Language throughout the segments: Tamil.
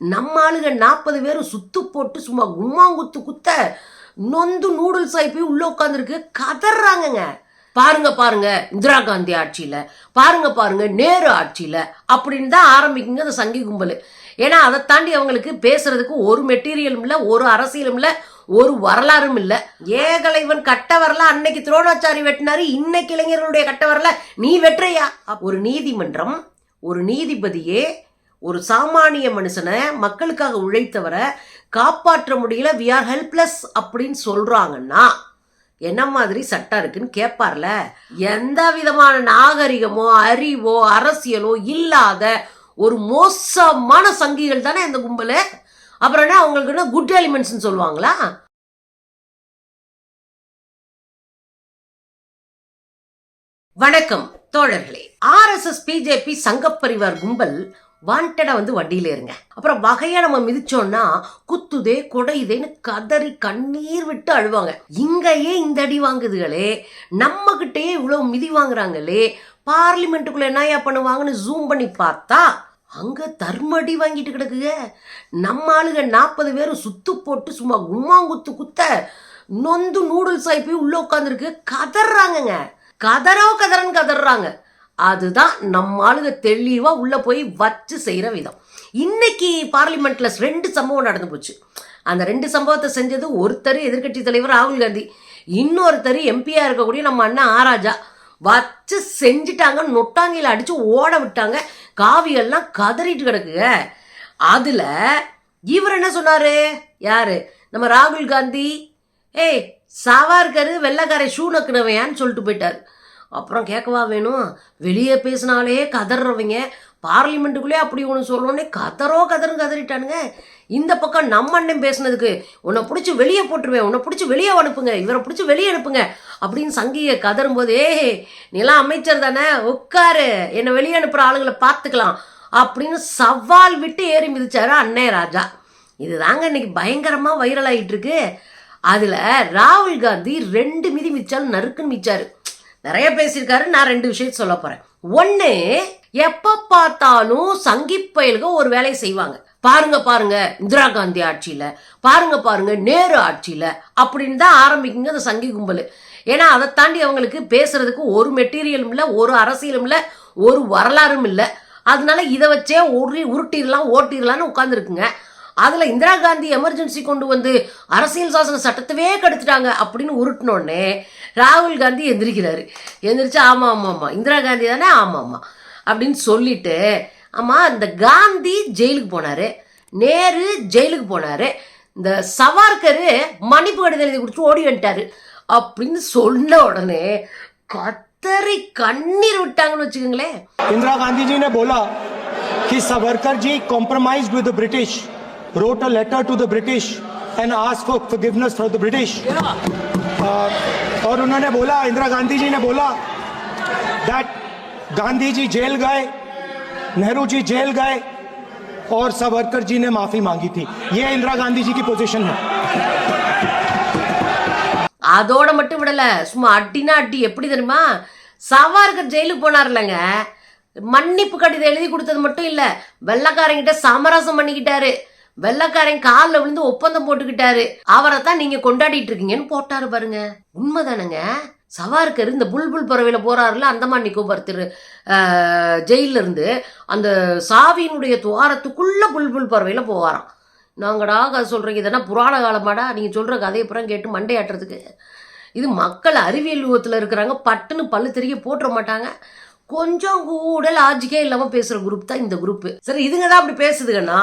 நம்ம ஆளுங்க நாற்பது பேரும் சுத்து போட்டு சும்மா கும்மாங்குத்து குத்த நொந்து நூடுல்ஸ் ஆகி போய் உள்ள உட்காந்துருக்கு கதறாங்கங்க பாருங்க பாருங்க இந்திரா காந்தி ஆட்சியில பாருங்க பாருங்க நேரு ஆட்சியில அப்படின்னு தான் ஆரம்பிக்குங்க அந்த சங்கி கும்பல். ஏன்னா அதை தாண்டி அவங்களுக்கு பேசுறதுக்கு ஒரு மெட்டீரியலும் இல்லை ஒரு அரசியலும் இல்லை ஒரு வரலாறும் இல்லை. ஏகலைவன் கட்ட வரல அன்னைக்கு துரோணாச்சாரி வெட்டினாரு இன்னைக்கு இளைஞர்களுடைய கட்ட வரல. நீ வெட்டுறையா? ஒரு நீதிமன்றம் ஒரு நீதிபதியே ஒரு சாமானிய மனுஷனை மக்களுக்காக உழைத்தவரை காப்பாற்ற முடியல வி ஆர் ஹெல்ப்லெஸ் அப்படின்னு சொல்கிறாங்கன்னா என்ன மாதிரி சட்டம் இருக்குன்னு கேட்பார்ல எந்த விதமான நாகரிகமோ அறிவோ அரசியலோ இல்லாத ஒரு மோசமான சங்கிகள் தானே இந்த கும்பல்? அப்புறம் என்ன அவங்களுக்கு என்ன குட் எலிமெண்ட்ஸ்னு சொல்லுவாங்களா? வணக்கம் தோழர்களே. ஆர்எஸ்எஸ் பிஜேபி சங்கப்பரிவார் கும்பல் வாண்டடாக வந்து வண்டியில் இருங்க அப்புறம் வகையாக நம்ம மிதிச்சோம்னா குத்துதே குடையுதேன்னு கதறி கண்ணீர் விட்டு அழுவாங்க. இங்கேயே இந்த அடி வாங்குதுகளே நம்மக்கிட்டே இவ்வளோ மிதி வாங்குறாங்களே பார்லிமெண்ட்டுக்குள்ளே என்னையா பண்ணுவாங்கன்னு ஜூம் பண்ணி பார்த்தா அங்கே தர்மடி வாங்கிட்டு கிடக்குங்க. நம்ம ஆளுங்க நாற்பது பேரும் சுத்து போட்டு சும்மா உம்மாங்குத்து குத்த நொந்து நூடுல்ஸ் ஆகி போய் உள்ளே உட்காந்துருக்கு கதறாங்கங்க கதறோ கதறன்னு கதறாங்க அதுதான் நம்ம ஆளுங்க தெளிவாக உள்ளே போய் வச்சு செய்கிற விதம். இன்னைக்கு பார்லிமெண்ட்ல ரெண்டு சம்பவம் நடந்து போச்சு. அந்த ரெண்டு சம்பவத்தை செஞ்சது ஒருத்தர் எதிர்க்கட்சி தலைவர் ராகுல் காந்தி. இன்னொருத்தர் எம்பியாக இருக்கக்கூடிய நம்ம அண்ணன் ஆராஜா. வச்சு செஞ்சுட்டாங்க நொட்டாங்கையில் அடித்து ஓட விட்டாங்க. காவியெல்லாம் கதறிட்டு கிடக்குங்க அதில் இவர் என்ன சொன்னார்? யாரு? நம்ம ராகுல் காந்தி. ஏய் சாவார்கரு வெள்ளைக்காரை ஷூ நக்குனவையான்னு சொல்லிட்டு போயிட்டார். அப்புறம் கேட்கவா வேணும்? வெளியே பேசினாலே கதறவங்க பார்லிமெண்ட்டுக்குள்ளே அப்படி ஒன்று சொல்லணுன்னே கதறோ கதறும் கதறிட்டானுங்க. இந்த பக்கம் நம்ம அண்ணன் பேசுனதுக்கு உன்னை பிடிச்சி வெளியே போட்டுருவேன். உன்னை பிடிச்சி வெளியே அனுப்புங்க. இவரை பிடிச்சி வெளியே அனுப்புங்க. அப்படின்னு சங்கியை கதறும் போது ஏய் நீலாம் அமைச்சர் தானே? உட்காரு. என்னை வெளியே அனுப்புகிற ஆளுங்களை பார்த்துக்கலாம். அப்படின்னு சவால் விட்டு ஏறி மிதிச்சாரு அண்ணே ராஜா. இதுதாங்க இன்னைக்கு பயங்கரமாக வைரல் ஆகிட்டு இருக்கு. அதில் ராகுல் காந்தி ரெண்டு மிதி மிதிச்சாலும் நறுக்குன்னு மிச்சாரு நிறைய பேசியிருக்காரு. நான் ரெண்டு விஷயம் சொல்ல போறேன். ஒண்ணு எப்ப பார்த்தாலும் சங்கி ஒரு வேலையை செய்வாங்க. பாருங்க பாருங்க இந்திரா காந்தி ஆட்சியில பாருங்க பாருங்க நேரு ஆட்சியில அப்படின்னு தான் ஆரம்பிக்குங்க அந்த சங்கி கும்பல். ஏன்னா அதை தாண்டி அவங்களுக்கு பேசுறதுக்கு ஒரு மெட்டீரியலும் இல்லை ஒரு அரசியலும் இல்லை ஒரு வரலாறும் இல்லை. அதனால இதை வச்சே உரு உருட்டிடலாம் ஓட்டிடலாம்னு உட்காந்துருக்குங்க அதுல இந்திரா காந்தி எமர்ஜென்சி கொண்டு வந்து அரசியல் சாசன சட்டத்தவே கெடுத்துட்டாங்க அப்படின்னு உருட்டினோடனே ராகுல் காந்தி எந்திரிக்கிறாரு எந்திரிச்சு ஆமா ஆமா ஆமா இந்திரா காந்தி தானே ஆமா ஆமா அப்படின்னு சொல்லிட்டு ஆமா இந்த காந்தி ஜெயிலுக்கு போனாரு நேரு ஜெயிலுக்கு போனாரு இந்த சவார்கரு மன்னிப்பு கடிதம் எழுதி கொடுத்து ஓடி வந்துட்டாரு அப்படின்னு சொன்ன உடனே கத்தரி கண்ணீர் விட்டாங்கன்னு வச்சுக்கோங்களேன் इंदिरा गांधी जी ने बोला कि Savarkar ji compromised with the British, wrote a letter to the British and asked for forgiveness for the British. Uh, और उन्होंने बोला इंदिरा गांधी जी ने बोला that गांधी जी जेल गए नेहरू जी जेल गए और सावरकर जी ने माफी मांगी थी ये इंदिरा गांधी जी की पोजीशन है அதோட மட்டும் விடல சும்மா அட்டினா அட்டி எப்படி தெரியுமா சவார்கர் ஜெயிலுக்கு போனார்லங்க மன்னிப்பு கடிதம் எழுதி கொடுத்தது மட்டும் இல்ல வெள்ளக்காரங்கிட்ட சமரசம் பண்ணிக்கிட்டாரு வெள்ளக்காரன் காலில் விழுந்து ஒப்பந்தம் போட்டுக்கிட்டாரு. அவரை தான் நீங்க கொண்டாடிட்டு இருக்கீங்கன்னு போட்டாரு பாருங்க. உண்மைதானங்க? சவார்கர் இந்த புல்புல் பறவையில போகிறாருல அந்தமான் நிக்கோபார் திரு ஜெயிலிருந்து இருந்து அந்த சாவியினுடைய துவாரத்துக்குள்ளே புல்புல் பறவையில் போவாராம். நாங்கடா கதை சொல்கிறீங்க இதெல்லாம் புராண காலமாடா? நீங்கள் சொல்கிற கதையை புறம் கேட்டு மண்டையாட்டுறதுக்கு. இது மக்கள் அறிவியல் யுகத்தில் இருக்கிறாங்க பட்டுன்னு பல்லு தெரிய போட்டுற மாட்டாங்க. கொஞ்சம் கூட லாஜிக்கே இல்லாமல் பேசுகிற குரூப் தான் இந்த குரூப்பு சரி இதுங்க தான் அப்படி பேசுதுங்கன்னா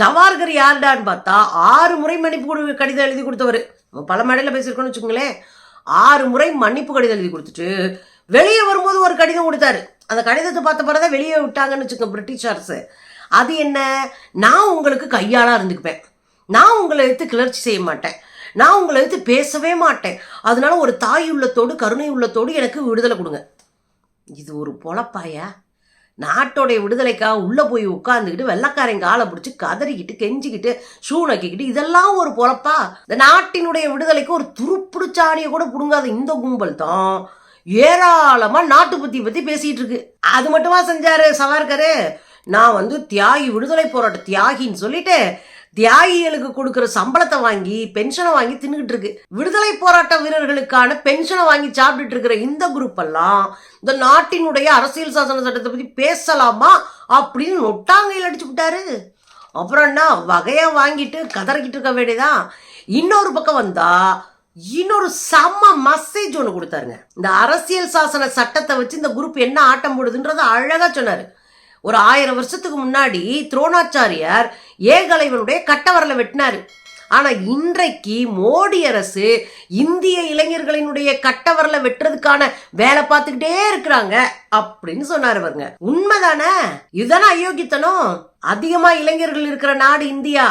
ஜவார்கர் யார்டான்னு பார்த்தா ஆறு முறை மன்னிப்பு கொடு கடிதம் எழுதி கொடுத்தவர். நம்ம பல மேடையில் பேசியிருக்கோம்னு வச்சுக்கோங்களேன். ஆறு முறை மன்னிப்பு கடிதம் எழுதி கொடுத்துட்டு வெளியே வரும்போது ஒரு கடிதம் கொடுத்தாரு. அந்த கடிதத்தை பார்த்த பிறகு வெளியே விட்டாங்கன்னு வச்சுக்கோங்க அரசு அது என்ன? நான் உங்களுக்கு கையாளாக இருந்துக்குப்பேன் நான் உங்களை எடுத்து கிளர்ச்சி செய்ய மாட்டேன். நான் உங்களை எடுத்து பேசவே மாட்டேன். அதனால ஒரு தாய் உள்ளத்தோடு கருணை உள்ளத்தோடு எனக்கு விடுதலை கொடுங்க. இது ஒரு பொழப்பாயா? நாட்டோடைய விடுதலைக்காக உள்ளே போய் உட்காந்துக்கிட்டு வெள்ளக்காரன் காலை பிடிச்சி கதறிக்கிட்டு கெஞ்சிக்கிட்டு ஷூ நக்கிக்கிட்டு இதெல்லாம் ஒரு பொழப்பா? இந்த நாட்டினுடைய விடுதலைக்கு ஒரு துருப்பிடிச்சாணியை கூட பிடுங்காத இந்த கும்பல் தான் ஏராளமாக நாட்டு பற்றி பற்றி பேசிகிட்டு இருக்கு. அது மட்டுமா செஞ்சாரு சவார்கரு? நான் வந்து தியாகி விடுதலை போராட்ட தியாகின்னு சொல்லிட்டு தியாகிகளுக்கு கொடுக்குற சம்பளத்தை வாங்கி பென்ஷனை வாங்கி தின்னுகிட்டு இருக்கு. விடுதலை போராட்ட வீரர்களுக்கான பென்ஷனை வாங்கி சாப்பிட்டுட்டு இருக்கிற இந்த குரூப் எல்லாம் இந்த நாட்டினுடைய அரசியல் சாசன சட்டத்தை பத்தி பேசலாமா அப்படின்னு நொட்டாங்கையில் அடிச்சு விட்டாரு. அப்புறம் என்ன? வகையாக வாங்கிட்டு கதறிக்கிட்டு இருக்க வேண்டியதான் இன்னொரு பக்கம் வந்தா இன்னொரு செம்ம மெசேஜ் ஒன்று கொடுத்தாருங்க. இந்த அரசியல் சாசன சட்டத்தை வச்சு இந்த குரூப் என்ன ஆட்டம் போடுதுன்றதை அழகா சொன்னாரு. ஒரு ஆயிரம் வருஷத்துக்கு முன்னாடி துரோணாச்சாரியார் ஏகலைவனுடைய கட்டவரலை வெட்டினாரு. ஆனால் இன்றைக்கு மோடி அரசு இந்திய இளைஞர்களினுடைய கட்டவரலை வெட்டுறதுக்கான வேலை பார்த்துக்கிட்டே இருக்கிறாங்க அப்படின்னு சொன்னார் பாருங்க. உண்மைதானே? இதுதானே அயோக்கித்தனம் அதிகமாக இளைஞர்கள் இருக்கிற நாடு இந்தியா.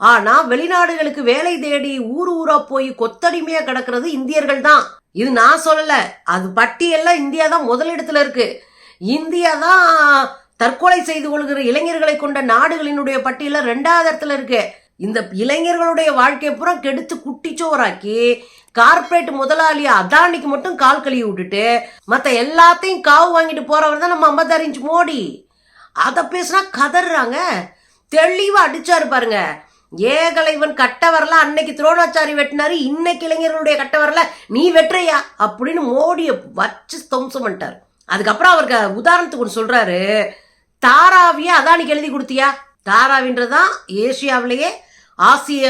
ஆனால் வெளிநாடுகளுக்கு வேலை தேடி ஊர் ஊரா போய் கொத்தடிமையாக கிடக்கிறது இந்தியர்கள் தான். இது நான் சொல்லலை. அது பட்டியலில் இந்தியா தான் முதலிடத்துல இருக்கு. இந்தியா தான் தற்கொலை செய்து கொள்கிற இளைஞர்களை கொண்ட நாடுகளினுடைய பட்டியல ரெண்டாவது இடத்துல இருக்கு. இந்த இளைஞர்களுடைய வாழ்க்கையை பூரா கெடுத்து குட்டிச்சோராக்கி கார்பரேட் முதலாளி அதானிக்கு மட்டும் கால் கழுவி விட்டுட்டு மற்ற எல்லாத்தையும் காவு வாங்கிட்டு போறவர் தான் நம்ம ஐம்பத்தாறு இன்ச் மோடி. அதை பேசினா கதறாங்க தெளிவா அடிச்சாரு பாருங்க. ஏகலைவன் கட்ட வரல அன்னைக்கு துரோணாச்சாரி வெட்டினாரு இன்னைக்கு இளைஞர்களுடைய கட்ட வரல நீ வெட்டுறியா? அப்படின்னு மோடியை வச்சு தம்சம் பண்ணிட்டாரு. அதுக்கப்புறம் அவருக்கு உதாரணத்துக்கு ஒன்று சொல்றாரு. தாராவியை அதானிக்கு எழுதி கொடுத்தியா? தாராவின்றதான் ஏசியாவிலேயே ஆசிய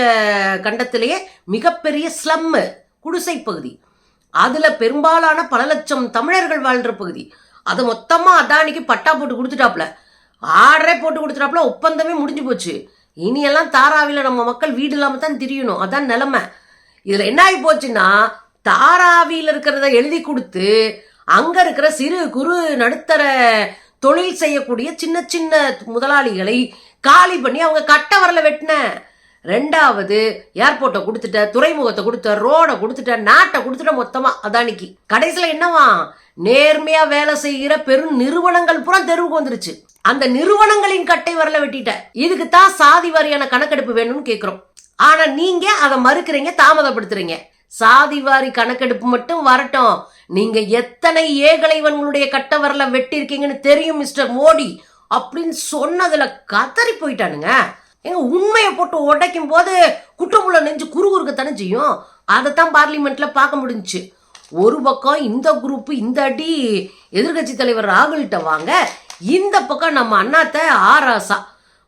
கண்டத்திலேயே மிகப்பெரிய ஸ்லம்மு குடிசை பகுதி. அதில் பெரும்பாலான பல லட்சம் தமிழர்கள் வாழ்ற பகுதி. அதை மொத்தமாக அதானிக்கு பட்டா போட்டு கொடுத்துட்டாப்ல ஆர்டரே போட்டு கொடுத்துட்டாப்ல ஒப்பந்தமே முடிஞ்சு போச்சு. இனியெல்லாம் தாராவியில் நம்ம மக்கள் வீடு இல்லாமல் தான் திரியணும். அதான் நிலமை. இதில் என்ன ஆகி போச்சுன்னா தாராவியில் இருக்கிறத எழுதி கொடுத்து அங்கே இருக்கிற சிறு குறு நடுத்தர தொழில் செய்யக்கூடிய சின்ன சின்ன முதலாளிகளை காலி பண்ணி அவங்க கட்ட வரல வெட்டின. ரெண்டாவது ஏர்போர்ட்டை கொடுத்துட்ட துறைமுகத்தை கொடுத்த ரோடை கொடுத்துட்ட நாட்டை கொடுத்துட்ட மொத்தமாக அதானிக்கு. கடைசியில் என்னவா? நேர்மையாக வேலை செய்கிற பெரும் நிறுவனங்கள் பூரா தெருவுக்கு வந்துருச்சு. அந்த நிறுவனங்களின் கட்டை வரல வெட்டிட்ட. இதுக்கு தான் சாதி வாரியான கணக்கெடுப்பு வேணும்னு கேட்குறோம் ஆனால் நீங்கள் அதை மறுக்கிறீங்க தாமதப்படுத்துறீங்க. சாதி வாரி கணக்கெடுப்பு மட்டும் வரட்டும். நீங்க எத்தனை ஏகலைவன்களுடைய கட்ட வரல வெட்டியிருக்கீங்கன்னு தெரியும் மிஸ்டர் மோடி. அப்படின்னு சொன்னதுல கதறி போயிட்டானுங்க. எங்க உண்மையை போட்டு உடைக்கும் போது குற்றமுள்ள நெஞ்சு குறுகுறுக்கத்தானே செய்யும்? அதைத்தான் பார்லிமெண்ட்ல பார்க்க முடிஞ்சுச்சு. ஒரு பக்கம் இந்த குரூப் இந்த அடி எதிர்கட்சி தலைவர் ராகுல்கிட்ட வாங்க இந்த பக்கம் நம்ம அண்ணாத்த ஆராசா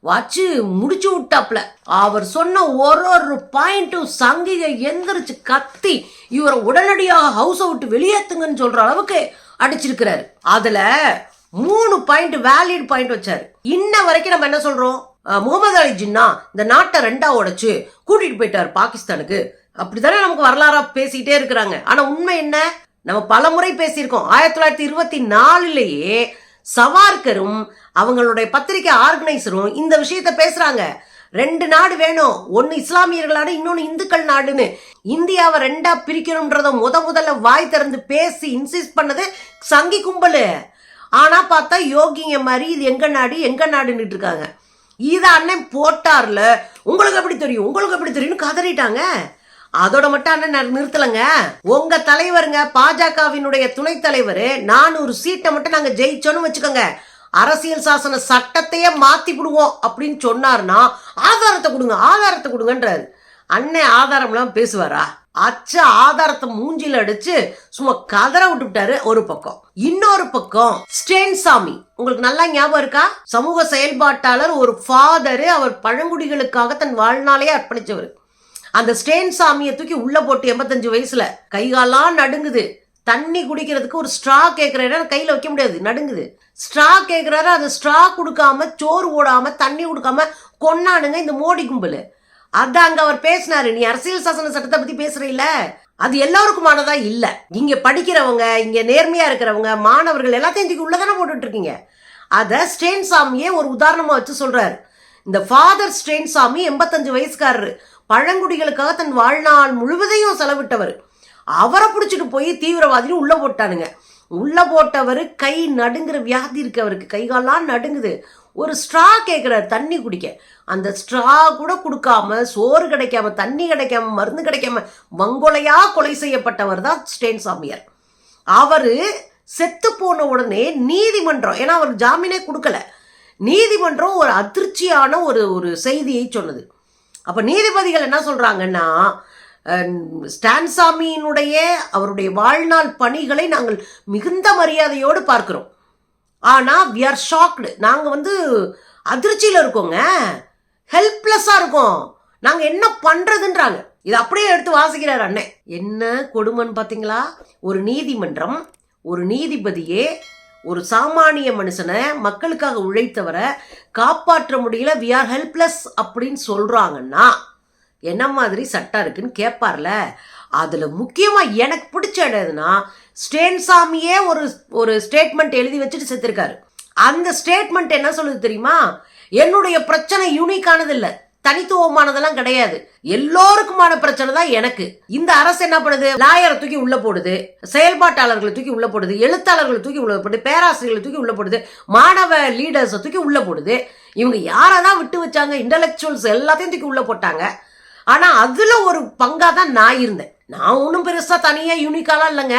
வச்சு முடிச்சு விட்டாப்ல. அவர் சொன்ன ஒரு ஒரு பாயிண்ட்டும் சங்கிகை எந்திரிச்சு கத்தி இவரை உடனடியாக ஹவுஸை விட்டு வெளியேத்துங்கன்னு சொல்ற அளவுக்கு அடிச்சிருக்கிறாரு. அதுல மூணு பாயிண்ட் வேலிட் பாயிண்ட் வச்சாரு. இன்ன வரைக்கும் நம்ம என்ன சொல்றோம்? முகமது அலி ஜின்னா இந்த நாட்டை ரெண்டா உடைச்சு கூட்டிட்டு போயிட்டாரு பாகிஸ்தானுக்கு. அப்படித்தானே நமக்கு வரலாறா பேசிட்டே இருக்கிறாங்க. ஆனா உண்மை என்ன? நம்ம பல முறை பேசியிருக்கோம். ஆயிரத்தி தொள்ளாயிரத்தி இருபத்தி நாலுலயே சவார்கரும் அவங்களுடைய பத்திரிகை ஆர்கனைசரும் இந்த விஷயத்த பேசுறாங்க. ரெண்டு நாடு வேணும். ஒன்னு இஸ்லாமியர்கள் நாடு இன்னொன்னு இந்துக்கள் நாடுன்னு. இந்தியாவை ரெண்டா பிரிக்கணும்ன்றத முத முதல்ல வாய் திறந்து பேசி இன்சிஸ்ட் பண்ணது சங்கி கும்பலு. ஆனா பார்த்தா யோகிங்க மாதிரி இது எங்க நாடு எங்க நாடுன்னுட்டு இருக்காங்க. இதை அண்ணன் போட்டார்ல. உங்களுக்கு எப்படி தெரியும்? உங்களுக்கு எப்படி தெரியும்னு கதறிட்டாங்க. அதோட மட்டும் அண்ணன் நிறுத்தலைங்க. உங்க தலைவருங்க பாஜகவினுடைய துணைத் தலைவர் நானூறு சீட்டை மட்டும் நாங்க ஜெயிச்சோன்னு வச்சுக்கோங்க. அரசியல் சாசன சட்டத்தையே மாத்தி விடுவோம் அப்படின்னு சொன்னார்னா ஆதாரத்தை கொடுங்க ஆதாரத்தை கொடுங்கன்றாரு. அண்ணன் ஆதாரம்லாம் பேசுவாரா? அச்ச ஆதாரத்தை மூஞ்சில அடிச்சு சும்மா கதற விட்டுட்டாரு ஒரு பக்கம். இன்னொரு பக்கம் ஸ்டேன் சாமி உங்களுக்கு நல்லா ஞாபகம் இருக்கா? சமூக செயல்பாட்டாளர் ஒரு ஃபாதரு அவர் பழங்குடிகளுக்காக தன் வாழ்நாளையே அர்ப்பணிச்சவர். அந்த ஸ்டேன் சாமியை தூக்கி உள்ள போட்டு எண்பத்தஞ்சு வயசுல கைகாலாம் நடுங்குது. தண்ணி குடிக்கிறதுக்கு ஒரு ஸ்ட்ரா கேட்குறேன்னா கையில் வைக்க முடியாது. நடுங்குது. ஸ்ட்ரா கேட்குறாரு அது ஸ்ட்ரா கொடுக்காம சோறு ஓடாம தண்ணி கொடுக்காம கொன்னானுங்க இந்த மோடி கும்பல். அதான் அங்கே அவர் பேசினாரு. நீ அரசியல் சாசன சட்டத்தை பற்றி பேசுறீல்ல? அது எல்லாருக்குமானதா இல்லை. இங்கே படிக்கிறவங்க இங்கே நேர்மையாக இருக்கிறவங்க மாணவர்கள் எல்லாத்தையும் தூக்கி உள்ளதானே போட்டுட்ருக்கீங்க. அதை அத ஸ்டேன் சாமியே ஒரு உதாரணமாக வச்சு சொல்கிறாரு இந்த ஃபாதர் ஸ்டேன் சாமி எண்பத்தஞ்சு வயசுக்காரரு. பழங்குடிகளுக்காக தன் வாழ்நாள் முழுவதையும் செலவிட்டவர். அவரை பிடிச்சிட்டு போய் தீவிரவாதின்னு உள்ளே போட்டானுங்க. உள்ளே போட்டவர் கை நடுங்கிற வியாதி இருக்கு அவருக்கு. கைகாலாம் நடுங்குது. ஒரு ஸ்ட்ரா கேட்குறாரு தண்ணி குடிக்க. அந்த ஸ்ட்ரா கூட கொடுக்காம சோறு கிடைக்காம தண்ணி கிடைக்காம மருந்து கிடைக்காம மங்கொலையா கொலை செய்யப்பட்டவர் தான் ஸ்டேன் சாமியார். அவர் செத்து போன உடனே நீதிமன்றம் ஏன்னா அவர் ஜாமீனே கொடுக்கல. நீதிமன்றம் ஒரு அதிர்ச்சியான ஒரு ஒரு செய்தியை சொன்னது. அப்போ நீதிபதிகள் என்ன சொல்கிறாங்கன்னா ஸ்டான்சாமியினுடைய அவருடைய வாழ்நாள் பணிகளை நாங்கள் மிகுந்த மரியாதையோடு பார்க்குறோம். ஆனால் வி ஆர் ஷாக்டு நாங்கள் வந்து அதிர்ச்சியில் இருக்கோங்க. ஹெல்ப்லெஸ்ஸாக இருக்கோம். நாங்கள் என்ன பண்ணுறதுன்றாங்க இது அப்படியே எடுத்து வாசிக்கிறார் அண்ணன் என்ன கொடுமன் பார்த்தீங்களா ஒரு நீதிமன்றம் ஒரு நீதிபதியே ஒரு சாமானிய மனுஷனை மக்களுக்காக உழைத்தவரை காப்பாற்ற முடியல வி ஆர் ஹெல்ப்லெஸ் அப்படின்னு சொல்கிறாங்கன்னா என்ன மாதிரி சட்டம் இருக்குன்னு கேட்பார்ல அதில் முக்கியமாக எனக்கு பிடிச்ச இடம் எதுனா ஸ்டேன்சாமியே ஒரு ஒரு ஸ்டேட்மெண்ட் எழுதி வச்சுட்டு செத்துருக்காரு. அந்த ஸ்டேட்மெண்ட் என்ன சொல்லுது தெரியுமா? என்னுடைய பிரச்சனை யூனிக்கானது இல்லை தனித்துவமானதெல்லாம் கிடையாது. எல்லோருக்குமான பிரச்சனை தான் எனக்கு. இந்த அரசு என்ன பண்ணுது? லாயரை தூக்கி உள்ள போடுது. செயல்பாட்டாளர்களை தூக்கி உள்ள போடுது. எழுத்தாளர்களை தூக்கி உள்ள போடுது. பேராசிரியர்களை தூக்கி உள்ள போடுது. மாணவ லீடர்ஸை தூக்கி உள்ள போடுது. இவங்க யாரை தான் விட்டு வச்சாங்க? இன்டலெக்சுவல்ஸ் எல்லாத்தையும் தூக்கி உள்ள போட்டாங்க. ஆனால் அதில் ஒரு பங்காக தான் நான் இருந்தேன். நான் ஒன்றும் பெருசாக தனியாக யூனிக்காலாம் இல்லைங்க.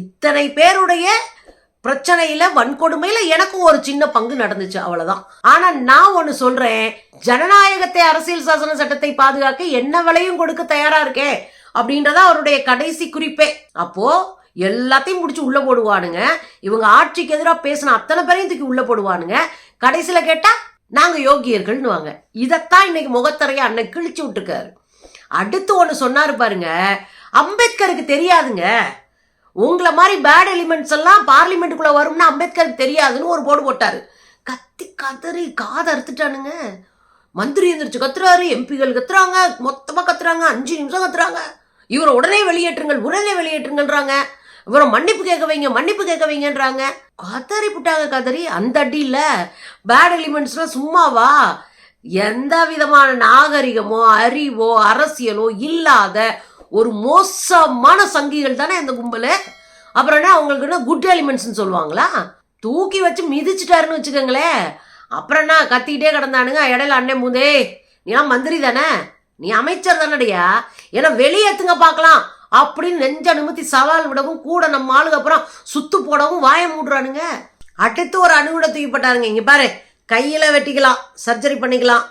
இத்தனை பேருடைய பிரச்சனையில வன்கொடுமையில எனக்கும் ஒரு சின்ன பங்கு நடந்துச்சு அவ்வளவுதான். ஆனா நான் ஒன்று சொல்றேன். ஜனநாயகத்தை அரசியல் சாசன சட்டத்தை பாதுகாக்க என்ன விலையும் கொடுக்க தயாரா இருக்கேன் அப்படின்றதா அவருடைய கடைசி குறிப்பே. அப்போ எல்லாத்தையும் முடிச்சு உள்ள போடுவானுங்க. இவங்க ஆட்சிக்கு எதிராக பேசின அத்தனை பேரையும் தூக்கி உள்ள போடுவானுங்க. கடைசியில கேட்டா நாங்க யோகியர்கள்னுவாங்க. இதைத்தான் இன்னைக்கு முகத்தரைய அண்ணன் கிழிச்சு விட்டுருக்காரு. அடுத்து ஒன்று சொன்னார் பாருங்க. அம்பேத்கருக்கு தெரியாதுங்க. உங்களை மாதிரி பேட் எலிமெண்ட்ஸ் எல்லாம் பார்லிமெண்ட்டுக்குள்ளே வரும்னு அம்பேத்கருக்கு தெரியாதுன்னு ஒரு போர்டு போட்டார். கத்தி கதறி காதை அறுத்துட்டானுங்க. மந்திரி எந்திரிச்சு கத்துறாரு எம்பிகள் கத்துறாங்க மொத்தமாக கத்துறாங்க அஞ்சு நிமிஷம் கத்துறாங்க. இவரை உடனே வெளியேற்றுங்கள் உடனே வெளியேற்றுங்கன்றாங்க இவரை மன்னிப்பு கேட்க வைங்க மன்னிப்பு கேட்க வைங்கன்றாங்க. கதறி புட்டாங்க கதறி அந்த அடியில் பேட் எலிமெண்ட்ஸ்லாம் சும்மாவா? எந்த விதமான நாகரிகமோ அறிவோ அரசியலோ இல்லாத ஒரு மோசமான சங்கிகள் தானே இந்த கும்பல்? அப்புறம் என்ன அவங்களுக்கு என்ன குட் எலிமெண்ட்ஸ்னு சொல்லுவாங்களா? தூக்கி வச்சு மிதிச்சிட்டாருன்னு வச்சுக்கோங்களேன் அப்புறம் என்ன கத்திக்கிட்டே கிடந்தானுங்க இடையில அண்ணே மூந்தே நீலாம் மந்திரி தானே? நீ அமைச்சர் தானடியா? ஏன்னா வெளியேத்துங்க பார்க்கலாம். அப்படின்னு நெஞ்ச நிமித்தி சவால் விடவும் கூட நம்ம ஆளுக்கு அப்புறம் சுத்து போடவும் வாய மூடுறானுங்க. அடுத்து ஒரு அணுகுட தூக்கி போட்டாருங்க இங்க பாரு. கையில வெட்டிக்கலாம் சர்ஜரி பண்ணிக்கலாம்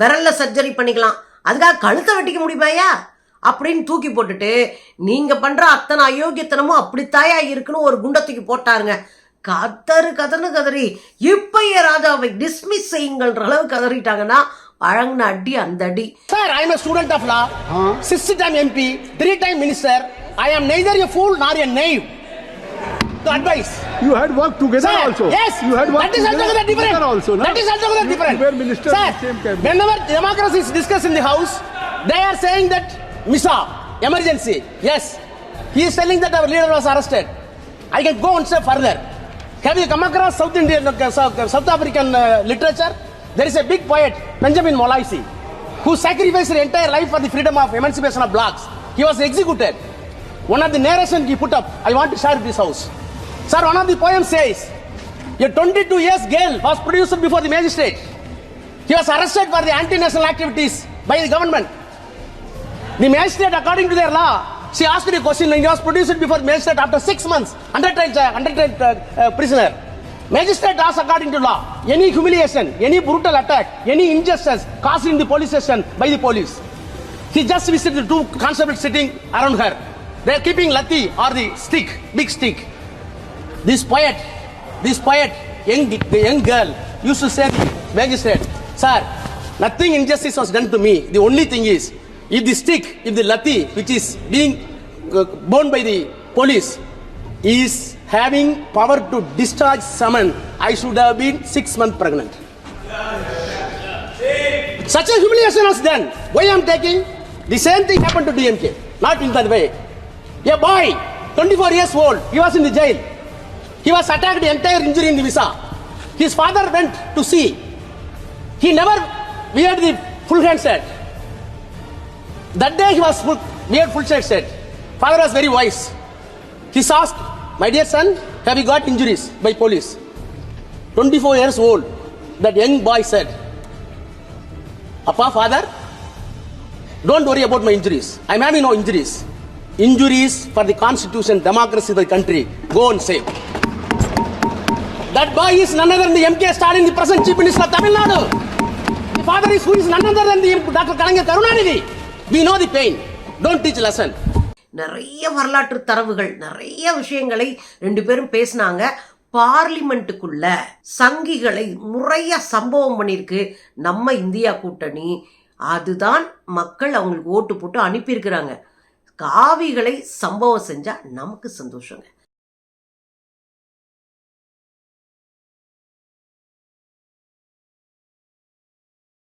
விரல்ல சர்ஜரி பண்ணிக்கலாம். அதுக்காக கழுத்தை வெட்டிக்க முடியுமாயா அப்படின்னு தூக்கி போட்டுட்டு நீங்க பண்ற அத்தனை அயோக்கியத்தனமும் அப்படித்தாயா இருக்குன்னு ஒரு குண்டை தூக்கி போட்டாருங்க. கதறு கதறு கதறி இப்பைய ராஜாவை டிஸ்மிஸ் செய்யுங்கள்ன்ற அளவு கதறிட்டாங்கன்னா வழங்கின அடி அந்த அடி. Sir, I am a student of law, sixth time MP, three time minister. I am neither a fool nor a To advise. You had worked together Sir, also. yes, You had worked that is altogether different. also. no? That is altogether You different. were minister Sir, in the same cabinet. whenever democracy is discussed in the house, they are saying that MISA, emergency. Yes, he is telling that our leader was arrested. I can go one step further. Have you come across South Indian, uh, South, South African uh, literature? There is a big poet, Benjamin Molaisi, who sacrificed his entire life for the freedom of emancipation of blacks. He was executed. One of the narration he put up, I want to share this house. Sir, one of the poems says, a 22 years girl was produced before the magistrate. He was arrested for the anti-national activities by the government. The magistrate, according to their law, she asked the question and he was produced before the magistrate after six months, under trial, uh, under trial uh, uh, prisoner. Magistrate asked according to law, any humiliation, any brutal attack, any injustice caused in the police station by the police. He just visited the two constables sitting around her. They are keeping lati or the stick, big stick. This poet, this poet, young, the young girl, used to say, magistrate, Sir, nothing injustice was done to me. The only thing is, if the stick, if the lati, which is being uh, borne by the police, is having power to discharge summon, I should have been six months pregnant. Such a humiliation was done. Why I am taking? The same thing happened to DMK. Not in that way. A boy, 24 years old, he was in the jail. He was attacked, the entire injury in the visa. His father went to see. He never weared the full hand set. That day he was full, weared full shirt. Father was very wise. He asked, My dear son, have you got injuries by police? 24 years old, that young boy said, Appa, father, don't worry about my injuries. I'm having no injuries. Injuries for the constitution, democracy of the country. Go and save. That boy is none other than the MK Stalin, the present Chief Minister of Tamil Nadu. The father is who is none other than the Dr. Kalanga Karunanidhi. We know the pain. Don't teach lesson. நிறைய வரலாற்று தரவுகள் நிறைய விஷயங்களை ரெண்டு பேரும் பேசினாங்க பார்லிமெண்ட்டுக்குள்ள சங்கிகளை முறையா சம்பவம் பண்ணியிருக்கு நம்ம இந்தியா கூட்டணி அதுதான் மக்கள் அவங்களுக்கு ஓட்டு போட்டு அனுப்பியிருக்கிறாங்க காவிகளை சம்பவம் செஞ்சால் நமக்கு சந்தோஷங்க